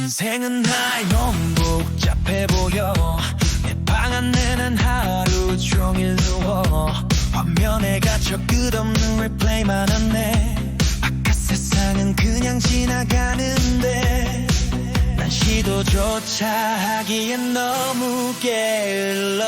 인생은 날 너무 복잡해 보여. 내 방 안에는 하루 종일 누워. 화면에 갇혀 끝없는 리플레이만 하네. 바깥 세상은 그냥 지나가는데. 난 시도조차 하기엔 너무 게을러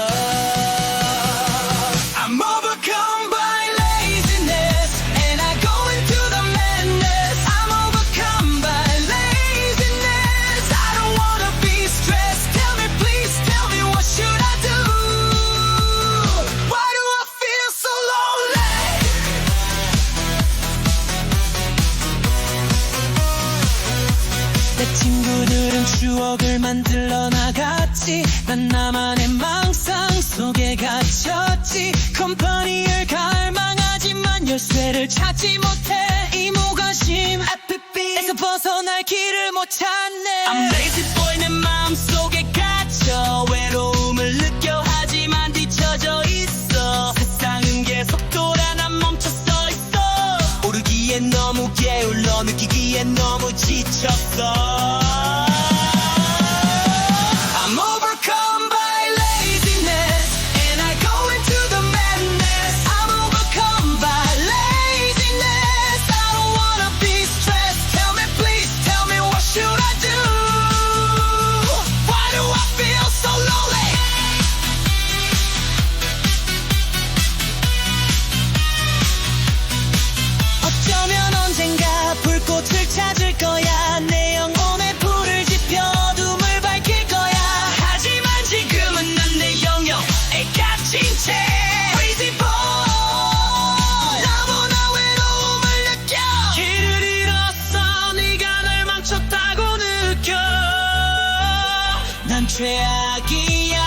친구들은 추억을 만들러 나갔지. 난 나만의 망상 속에 갇혔지. 컴퍼니를 갈망하지만 열쇠를 찾지 못해. 이 무관심. 에피피에서 벗어날 길을 못 찾네 오르기엔 너무 게을러 느끼기엔 너무 지쳤어 country I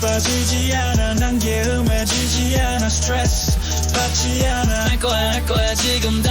빠지지 않아. 난 게음해지지 않아. 스트레스 받지 않아. 할 거야 할 거야. 지금 이상